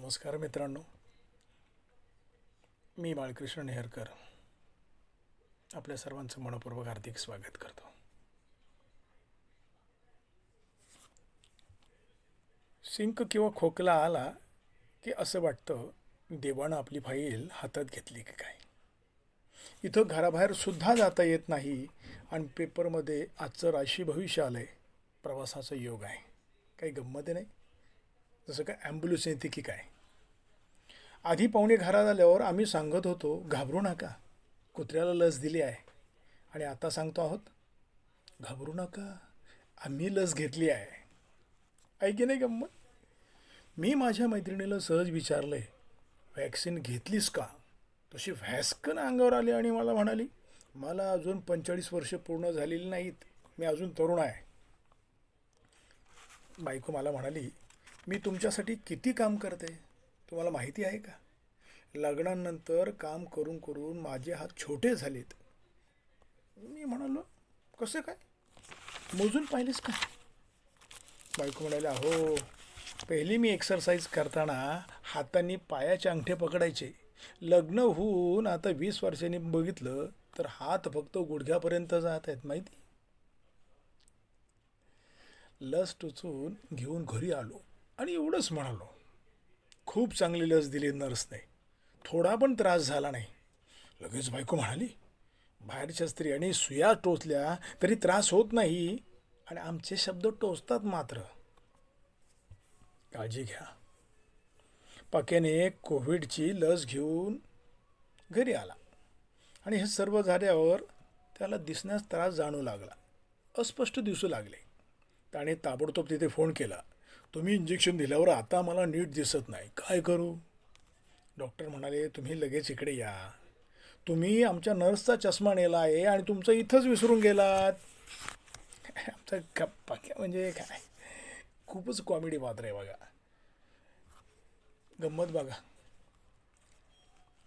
नमस्कार मित्रांनो. मी बाळकृष्ण नेहरकर आपल्या सर्वांचं मनपूर्वक हार्दिक स्वागत करतो. शिंक किंवा खोकला आला की असं वाटतं देवानं आपली फाईल हातात घेतली की काय? इथं घराबाहेर सुद्धा जाता येत नाही आणि पेपरमध्ये आजचं राशी भविष्य आलं आहे प्रवासाचा योग आहे. काही गंमत नाही? जसं काय ॲम्ब्युलन्स येते की काय? आधी पाहुणे घरात आल्यावर आम्ही सांगत होतो घाबरू नका कुत्र्याला लस दिली आहे. आणि आता सांगतो आहोत घाबरू नका आम्ही लस घेतली आहे. आहे की नाही गंमत? मी माझ्या मैत्रिणीला सहज विचारलं आहे वॅक्सिन घेतलीस का? तशी व्हॅस्कन अंगावर आली आणि मला म्हणाली मला अजून पंचेचाळीस वर्ष पूर्ण झालेली नाहीत मी अजून तरुण आहे. बायको मला म्हणाली मी तुमच्यासाठी किती काम करते? तुम्हाला माहिती आहे का? लग्नानंतर काम करून करून माझे हात छोटे झालेत. मी म्हणालो कसं काय? मोजून पाहिलेस का? बायको म्हणाल्या हो पहिली मी एक्सरसाइज करताना हातांनी पायाचे अंगठे पकडायचे. लग्न होऊन आता वीस वर्षांनी बघितलं तर हात फक्त गुडघ्यापर्यंत जात आहेत माहिती? लस टोचून घेऊन घरी आलो. आणि एवढंच म्हणालो खूप चांगली लस दिली नर्सने. थोडा पण त्रास झाला नाही. लगेच बायको म्हणाली बाहेरच्या स्त्रियांनी सुया टोचल्या तरी त्रास होत नाही आणि आमचे शब्द टोचतात मात्र. काळजी घ्या. पक्याने कोविडची लस घेऊन घरी आला आणि हे सर्व झाल्यावर त्याला दिसण्यास त्रास जाणू लागला. अस्पष्ट दिसू लागले. त्याने ताबडतोब तिथे फोन केला. तुम्ही इंजेक्शन दिल्यावर आता मला नीट दिसत नाही. काय करू? डॉक्टर म्हणाले तुम्ही लगेच इकडे या. तुम्ही आमच्या नर्सचा चष्मा नेला आहे आणि तुमचं इथंच विसरून गेलात. आमचा गप्पा म्हणजे काय? खूपच कॉमेडी पात्र आहे बघा. गंमत बघा.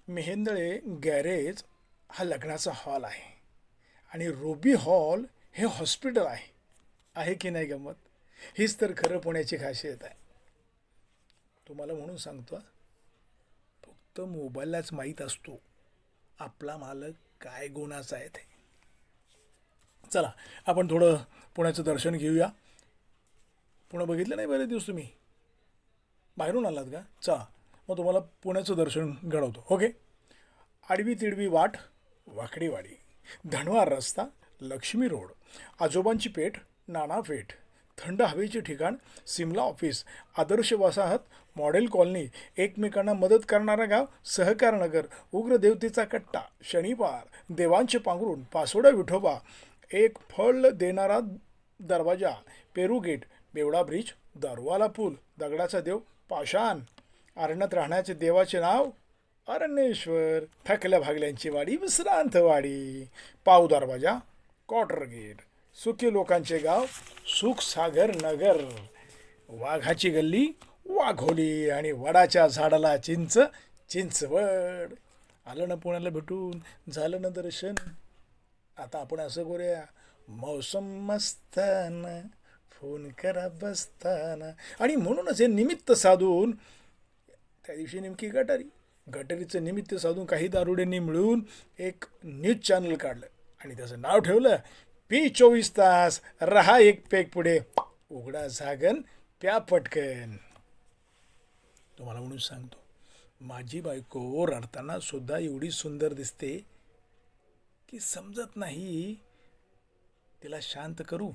मेहेंदळे गॅरेज हा लग्नाचा हॉल आहे. आणि रोबी हॉल हे हॉस्पिटल आहे. आहे की नाही गंमत? हीच तर खरं पुण्याची खासियत आहे. तुम्हाला म्हणून सांगतो फक्त मोबाईललाच माहीत असतो आपला मालक काय गुणाचा आहे ते. चला आपण थोडं पुण्याचं दर्शन घेऊया. पुणं बघितलं नाही बरेच दिवस तुम्ही? बाहेरून आलात का? चला मग तुम्हाला पुण्याचं दर्शन घडवतो ओके? आडवी तिडवी वाट वाकडीवाडी धनवार रस्ता लक्ष्मी रोड आजोबांची पेठ नाना पेठ. थंड हवेचे ठिकाण सिमला ऑफिस. आदर्श वसाहत मॉडेल कॉलनी एकमेकांना मदत करणारा गाव सहकारनगर उग्र देवतेचा कट्टा शनिवार देवांचे पांघरून पासोडा विठोबा एक फळ देणारा दरवाजा पेरू गेट बेवडा ब्रिज दारवाला पूल दगडाचा देव पाषाण. अरण्यात राहण्याचे देवाचे नाव अरण्येश्वर. थकल्या भागल्यांची वाडी विश्रांतवाडी पाव दरवाजा क्वार्टर गेट. सुखी लोकांचे गाव सुखसागर नगर. वाघाची गल्ली वाघोली आणि वडाच्या झाडाला चिंच चिंचवड. आलं ना पुण्याला भेटून झालं ना दर्शन. आता आपण असं करूया. मौसम मस्ताना फोन करा बसताना. आणि म्हणूनच हे निमित्त साधून त्या दिवशी नेमकी गटारी. गटारीचं निमित्त साधून काही दारुड्यांनी मिळून एक न्यूज चॅनल काढलं. आणि त्याचं नाव ठेवलं पी चोवीस तास रहा एक पेक पुढे. उघडा झागन प्या पटकन. तुम्हाला म्हणून सांगतो माझी बायको रडताना सुद्धा एवढी सुंदर दिसते की समजत नाही तिला शांत करू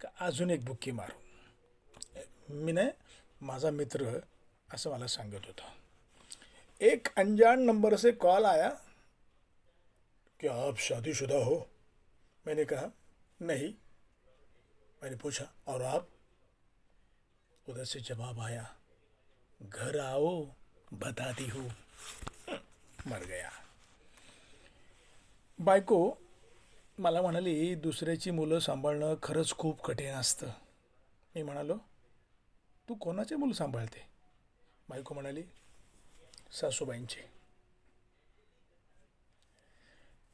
का अजून एक बुक्की मारू? मी ना माझा मित्र असं मला सांगत होता. एक अनजान नंबर से कॉल आया क्या आप शादीशुदा हो? मैंने कहा नहीं। मैंने पूछा और आप? उधर से जवाब आया घर आओ बता दी हूँ। मर गया। बायको मला म्हणाली दुसऱ्याची मुलं सांभाळणं खरंच खूप कठीण असतं. मी म्हणालो तू कोणाचे मुलं सांभाळते? बायको म्हणाली सासूबाईंचे.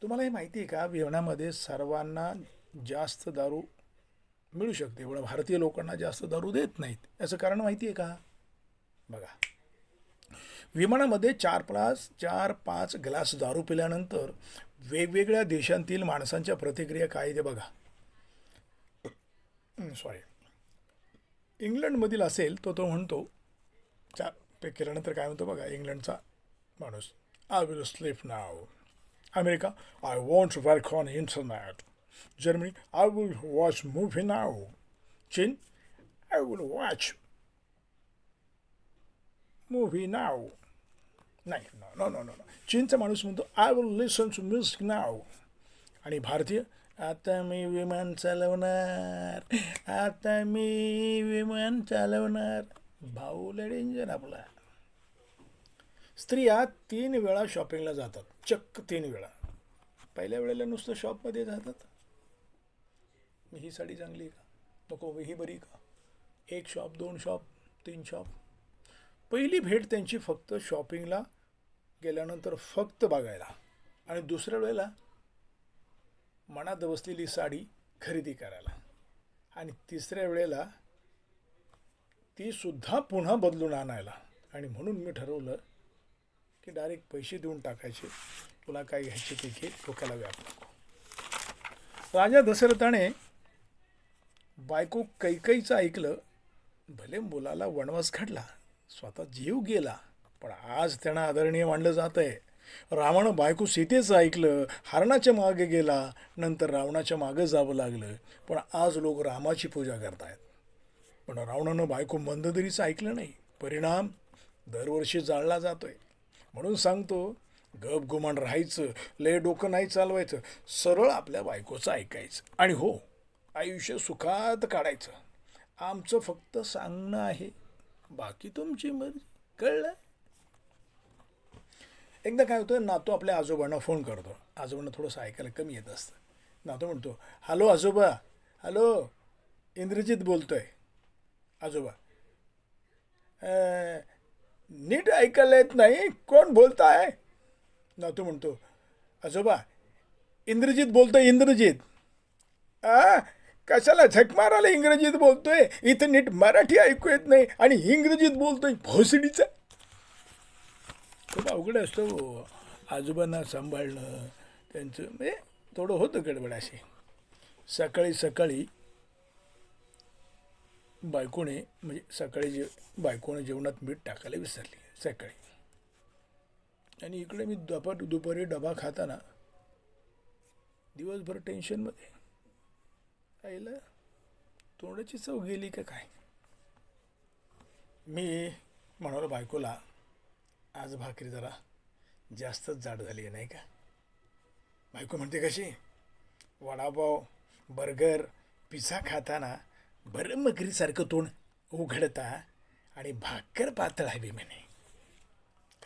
तुम्हाला हे माहिती आहे का जेवणामध्ये सर्वांना जास्त दारू मिळू शकते. एवढं भारतीय लोकांना जास्त दारू देत नाहीत. याचं कारण माहिती आहे का? बघा. विमानामध्ये चार प्लास चार पाच ग्लास दारू पिल्यानंतर वेगवेगळ्या देशांतील माणसांच्या प्रतिक्रिया काय ते बघा. सॉरी इंग्लंडमधील असेल तो तो म्हणतो चार पे केल्यानंतर काय म्हणतो बघा इंग्लंडचा माणूस I will sleep now America I want work on internet Germany I will watch movie now. चीन I will watch movie now. नाही नो नो नो नो चीनचा माणूस म्हणतो I will listen to music now आणि भारतीय आता मी विमान चालवणार आता मी विमान चालवणार भाऊ डेंजर आपला स्त्रिया तीन वेळा शॉपिंगला जातात चक्क तीन वेळा पहिल्या वेळेला नुसतं शॉपमध्ये जातात मी ही साडी चांगली आहे का? नको ही बरी का? एक शॉप दोन शॉप तीन शॉप पहिली भेट त्यांची फक्त शॉपिंगला गेल्यानंतर फक्त बघायला. आणि दुसऱ्या वेळेला मनात बसलेली साडी खरेदी करायला. आणि तिसऱ्या वेळेला ती सुद्धा पुन्हा बदलून आणायला. आणि म्हणून मी ठरवलं की डायरेक्ट पैसे देऊन टाकायचे. तुला काय घ्यायचे ते घे डोक्याला व्याप नको. राजा दशरथाने बायको कैकईचं ऐकलं भले मुलाला वनवास घडला स्वतः जीव गेला पण आज त्यांना आदरणीय मानलं जात आहे रावण बायको सीतेचं ऐकलं हरणाच्या मागे गेला नंतर रावणाच्या मागं जावं लागलं पण आज लोक रामाची पूजा करतायत. पण रावणानं बायको मंददरीचं ऐकलं नाही. परिणाम दरवर्षी जाळला जातोय. म्हणून सांगतो गप गुमान राहायचं लय डोकं नाही चालवायचं सरळ आपल्या बायकोचं ऐकायचं. आणि हो आयुष्य सुखात काढायचं. आमचं फक्त सांगणं आहे. बाकी तुमची मर्जी. कळलं? एकदा काय होतं नातू आपल्या आजोबांना फोन करतो. आजोबांना थोडंसं ऐकायला कमी येत असतं. नातू म्हणतो हॅलो आजोबा हॅलो इंद्रजित बोलतोय. आजोबा नीट ऐकायला येत नाही. कोण बोलताय? नातू म्हणतो आजोबा इंद्रजित बोलतोय इंद्रजित. आ कशाला झक मारायला इंग्रजीत बोलतोय? इथं नीट मराठी ऐकू येत नाही आणि इंग्रजीत बोलतोय भोसडीचा. खूप अवघड असतं हो. आजोबांना सांभाळणं त्यांचं म्हणजे थोडं होतं गडबड अशी. सकाळी सकाळी बायकोने म्हणजे सकाळी जे बायकोने जेवणात मीठ टाकायला विसरली सकाळी. आणि इकडे मी दुपार दुपारी डबा खाताना दिवसभर टेन्शनमध्ये आईला तोंडाची चव गेली का काय? मी म्हणालो बायकोला आज भाकरी जरा जास्तच जाड झाली आहे नाही का? बायको म्हणते कशी? वडापाव बर्गर पिझ्झा खाताना बरं मगरीसारखं तोंड उघडता आणि भाकर पातळ हवी म्हणे.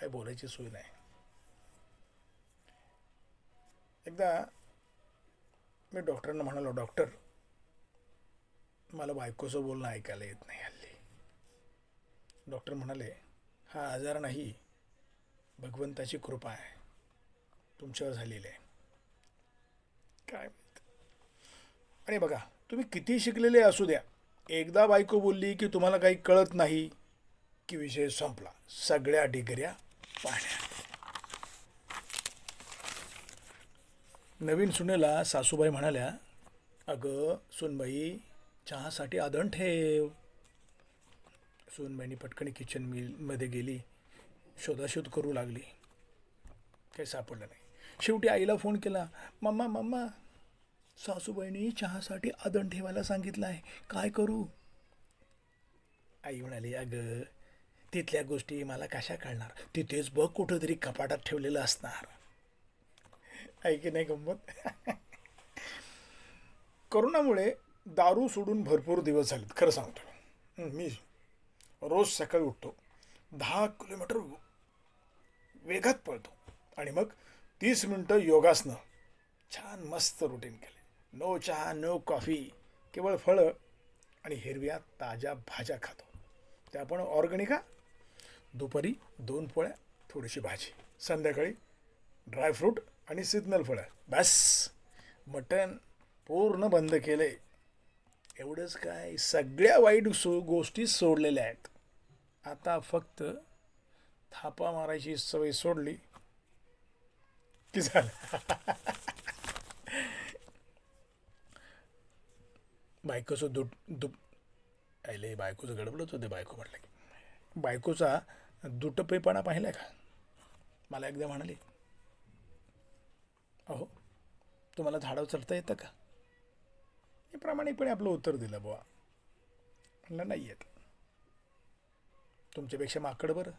काय बोलायची सोय नाही. एकदा मी डॉक्टरांना म्हणालो डॉक्टर मला बायकोचं बोलणं ऐकायला येत नाही हल्ली. डॉक्टर म्हणाले हा आजार नाही भगवंताची कृपा आहे. तुमच्यावर झालेली आहे. काय अरे बघा तुम्ही किती शिकलेले असू द्या. एकदा बायको बोलली की तुम्हाला काही कळत नाही की विषय संपला. सगळ्या डिगऱ्या पाण्यात. नवीन सुनेला सासूबाई म्हणाल्या अगं सुनबाई चहासाठी आदण ठेव. सुनबाईनी पटकन किचन मिलमध्ये गेली. शोधाशोध करू लागली. काही सापडलं नाही. शेवटी आईला फोन केला मम्मा मम्मा सासूबाईंनी चहासाठी आदण ठेवायला सांगितलं आहे. काय करू? आई म्हणाली अगं तिथल्या गोष्टी मला कशा कळणार? तिथेच बघ कुठंतरी कपाटात ठेवलेलं असणार. आहे की नाही गंमत. करोनामुळे दारू सोडून भरपूर दिवस झालेत खरं सांगतो मी रोज सकाळी उठतो दहा किलोमीटर वेगात पळतो. आणि मग तीस मिनटं योगासनं छान मस्त रुटीन केले. नो चहा नो कॉफी केवळ फळं आणि हिरव्या ताज्या भाज्या खातो. त्या पण ऑर्गॅनिक दुपारी दोन पोळ्या थोडीशी भाजी. संध्याकाळी ड्रायफ्रूट आणि सिग्नल फळं. बस. मटण पूर्ण बंद केलं आहे एवढंच काय? सगळ्या वाईट सो गोष्टी सोडलेल्या आहेत. आता फक्त थापा मारायची सवय सोडली की झालं. बायकोचं दुट दुप आयले बायकोचं गडबडत होते बायको म्हटलं की. बायकोचा दुटपेपणा पाहिला का? मला एकदा म्हणाली अहो तुम्हाला झाडावर चढता येतं का? मी प्रामाणिकपणे आपलं उत्तर दिलं बुवा. म्हणलं नाही येत. तुमच्यापेक्षा माकड बरं.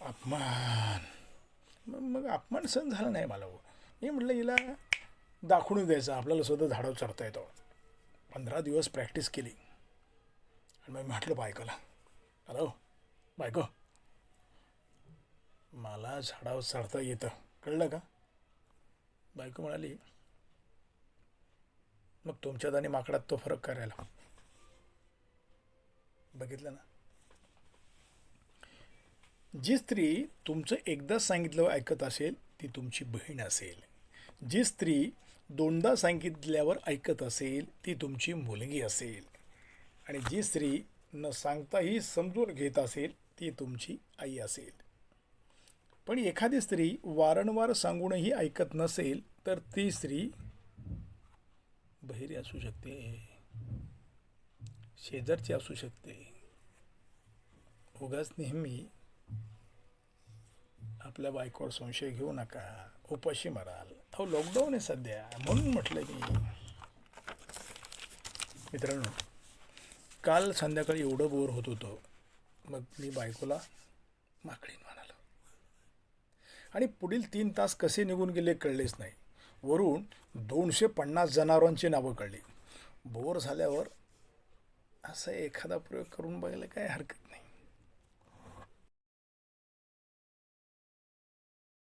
अपमान. मग मग अपमान सहन झाला नाही मला बुवा. मी म्हटलं हिला दाखवून द्यायचं. आपल्याला सुद्धा झाडावर चढता येतो. पंधरा दिवस प्रॅक्टिस केली. आणि मग म्हटलं बायकोला. हॅलो बायको. मला झाडावर चढता येतं. कळलं का? बायको म्हणाली मग तुमच्यात आणि माकडात तो फरक करायला बघितलं ना? जी स्त्री तुमचं एकदा सांगितलं ऐकत असेल ती तुमची बहीण असेल. जी स्त्री दोनदा सांगितल्यावर ऐकत असेल ती तुमची मुलगी असेल. आणि जी स्त्री न सांगताही समजून घेत असेल ती तुमची आई असेल. पण एखादी स्त्री वारंवार सांगूनही ऐकत नसेल तर ती स्त्री बहिरी असू शकते शेजारची असू शकते. उगाच नेहमी आपल्या बायकोवर संशय घेऊ नका उपाशी मराल. अहो लॉकडाऊन आहे सध्या म्हणून म्हटलं मी. मित्रांनो काल संध्याकाळी एवढं बोर होत होतं मग मी बायकोला माकडीन म्हणा आणि पुढील तीन तास कसे निघून गेले कळलेच नाही. वरून दोनशे पन्नास जनावरांची नावं कळली. बोर झाल्यावर असं एखादा प्रयोग करून बघायला काय हरकत नाही.